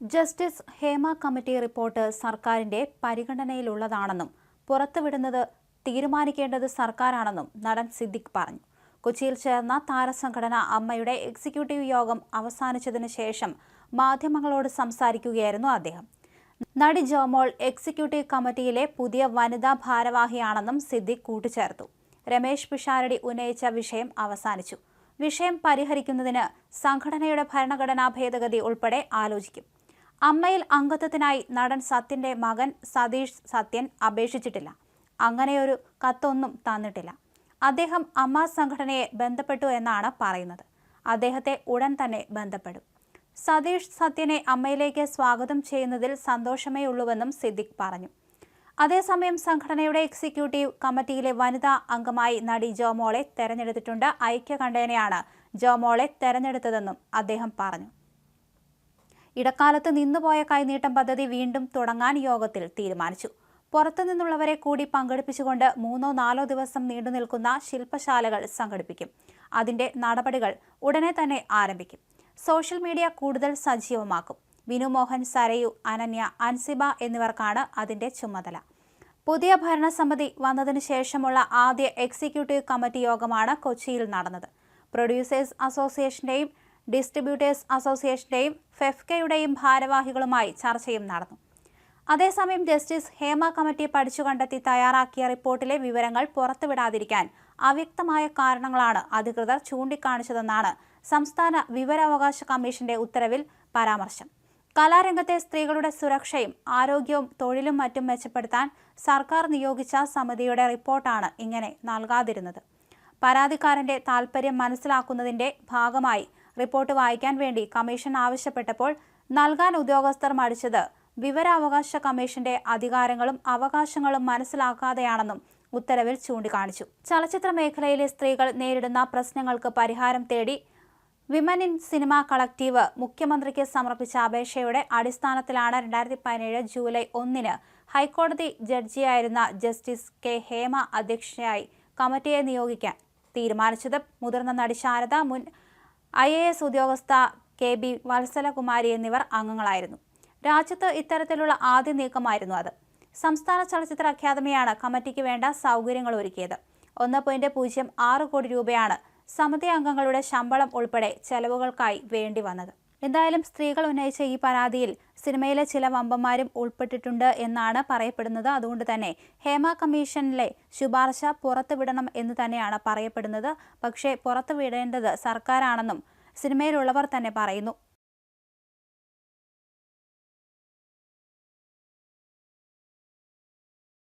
Justice Hema committee report സർക്കാരിന്റെ പരിഗണനയിലുള്ളതാണെന്നും പുറത്തുവിടുന്നത് തീരുമാനിക്കേണ്ടത് സർക്കാരാണെന്നും നടൻ സിദ്ദിഖ് പറഞ്ഞു. കൊച്ചിയിൽ ചേർന്ന താരസംഘടന അമ്മയുടെ എക്സിക്യൂട്ടീവ് യോഗം അവസാനിച്ചതിന് ശേഷം മാധ്യമങ്ങളോട് സംസാരിക്കുകയായിരുന്നു അദ്ദേഹം. നടി ജോമോൾ എക്സിക്യൂട്ടീവ് കമ്മിറ്റിയിലെ പുതിയ വനിതാ ഭാരവാഹിയാണെന്നും സിദ്ദിഖ് കൂട്ടിച്ചേർത്തു. രമേശ് പിഷാരടി ഉന്നയിച്ച വിഷയം അവസാനിച്ചു. വിഷയം പരിഹരിക്കുന്നതിന് സംഘടനയുടെ ഭരണഘടനാ ഭേദഗതി ഉൾപ്പെടെ ആലോചിക്കും. അമ്മയിൽ അംഗത്വത്തിനായി നടൻ സത്യന്റെ മകൻ സതീഷ് സത്യൻ അപേക്ഷിച്ചിട്ടില്ല. അങ്ങനെയൊരു കത്തൊന്നും തന്നിട്ടില്ല. അദ്ദേഹം അമ്മ സംഘടനയെ ബന്ധപ്പെട്ടു എന്നാണ് പറയുന്നത്. അദ്ദേഹത്തെ ഉടൻ തന്നെ ബന്ധപ്പെടും. സതീഷ് സത്യനെ അമ്മയിലേക്ക് സ്വാഗതം ചെയ്യുന്നതിൽ സന്തോഷമേ ഉള്ളൂവെന്നും സിദ്ദിഖ് പറഞ്ഞു. അതേസമയം സംഘടനയുടെ എക്സിക്യൂട്ടീവ് കമ്മിറ്റിയിലെ വനിതാ അംഗമായി നടി ജോമോളെ തെരഞ്ഞെടുത്തിട്ടുണ്ട്. ഐക്യകണ്ഠേനയാണ് ജോമോളെ തെരഞ്ഞെടുത്തതെന്നും അദ്ദേഹം പറഞ്ഞു. ഇടക്കാലത്ത് നിന്നുപോയ കൈനീട്ടം പദ്ധതി വീണ്ടും തുടങ്ങാൻ യോഗത്തിൽ തീരുമാനിച്ചു. പുറത്തുനിന്നുള്ളവരെ കൂടി പങ്കെടുപ്പിച്ചുകൊണ്ട് മൂന്നോ നാലോ ദിവസം നീണ്ടു നിൽക്കുന്ന ശില്പശാലകൾ സംഘടിപ്പിക്കും. അതിന്റെ നടപടികൾ ഉടനെ തന്നെ ആരംഭിക്കും. സോഷ്യൽ മീഡിയ കൂടുതൽ സജീവമാക്കും. വിനുമോഹൻ സരയു അനന്യ അൻസിബ എന്നിവർക്കാണ് അതിന്റെ ചുമതല. പുതിയ ഭരണസമിതി വന്നതിനു ശേഷമുള്ള ആദ്യ എക്സിക്യൂട്ടീവ് കമ്മിറ്റി യോഗമാണ് കൊച്ചിയിൽ നടന്നത്. പ്രൊഡ്യൂസേഴ്സ് അസോസിയേഷന്റെയും ഡിസ്ട്രിബ്യൂട്ടേഴ്സ് അസോസിയേഷന്റെയും ഫെഫ്കയുടെയും ഭാരവാഹികളുമായി ചർച്ചയും നടന്നു. അതേസമയം ജസ്റ്റിസ് ഹേമ കമ്മിറ്റി പഠിച്ചു കണ്ടെത്തി തയ്യാറാക്കിയ റിപ്പോർട്ടിലെ വിവരങ്ങൾ പുറത്തുവിടാതിരിക്കാൻ അവ്യക്തമായ കാരണങ്ങളാണ് അധികൃതർ ചൂണ്ടിക്കാണിച്ചതെന്നാണ് സംസ്ഥാന വിവരാവകാശ കമ്മീഷന്റെ ഉത്തരവിൽ പരാമർശം. കലാരംഗത്തെ സ്ത്രീകളുടെ സുരക്ഷയും ആരോഗ്യവും തൊഴിലും മറ്റും മെച്ചപ്പെടുത്താൻ സർക്കാർ നിയോഗിച്ച സമിതിയുടെ റിപ്പോർട്ടാണ് ഇങ്ങനെ നൽകാതിരുന്നത്. പരാതിക്കാരന്റെ താൽപ്പര്യം മനസ്സിലാക്കുന്നതിന്റെ ഭാഗമായി റിപ്പോർട്ട് വായിക്കാൻ വേണ്ടി കമ്മീഷൻ ആവശ്യപ്പെട്ടപ്പോൾ നൽകാൻ ഉദ്യോഗസ്ഥർ മടിച്ചത് വിവരാവകാശ കമ്മീഷന്റെ അധികാരങ്ങളും അവകാശങ്ങളും മനസ്സിലാക്കാതെയാണെന്നും ഉത്തരവിൽ ചൂണ്ടിക്കാണിച്ചു. ചലച്ചിത്ര മേഖലയിലെ സ്ത്രീകൾ നേരിടുന്ന പ്രശ്നങ്ങൾക്ക് പരിഹാരം തേടി വിമൻ ഇൻ സിനിമ കളക്റ്റീവ് മുഖ്യമന്ത്രിക്ക് സമർപ്പിച്ച അപേക്ഷയുടെ അടിസ്ഥാനത്തിലാണ് രണ്ടായിരത്തി പതിനേഴ് ജൂലൈ ഒന്നിന് ഹൈക്കോടതി ജഡ്ജിയായിരുന്ന ജസ്റ്റിസ് കെ ഹേമ അധ്യക്ഷയായി കമ്മിറ്റിയെ നിയോഗിക്കാൻ തീരുമാനിച്ചത്. മുതിർന്ന നടി ശാരദ മുൻ ഐ എ എസ് ഉദ്യോഗസ്ഥ കെ ബി വത്സലകുമാരി എന്നിവർ അംഗങ്ങളായിരുന്നു. രാജ്യത്ത് ഇത്തരത്തിലുള്ള ആദ്യ നീക്കമായിരുന്നു അത്. സംസ്ഥാന ചലച്ചിത്ര അക്കാദമിയാണ് കമ്മിറ്റിക്ക് വേണ്ട സൗകര്യങ്ങൾ ഒരുക്കിയത്. ഒന്ന് പോയിന്റ് പൂജ്യം ആറ് കോടി രൂപയാണ് സമിതി അംഗങ്ങളുടെ ശമ്പളം ഉൾപ്പെടെ ചെലവുകൾക്കായി വേണ്ടി വന്നത്. എന്തായാലും സ്ത്രീകൾ ഉന്നയിച്ച ഈ പരാതിയിൽ സിനിമയിലെ ചില വമ്പന്മാരും ഉൾപ്പെട്ടിട്ടുണ്ട് എന്നാണ് പറയപ്പെടുന്നത്. അതുകൊണ്ട് തന്നെ ഹേമ കമ്മീഷനിലെ ശുപാർശ പുറത്തുവിടണം എന്ന് തന്നെയാണ് പറയപ്പെടുന്നത്. പക്ഷേ പുറത്തുവിടേണ്ടത് സർക്കാരാണെന്നും സിനിമയിലുള്ളവർ തന്നെ പറയുന്നു.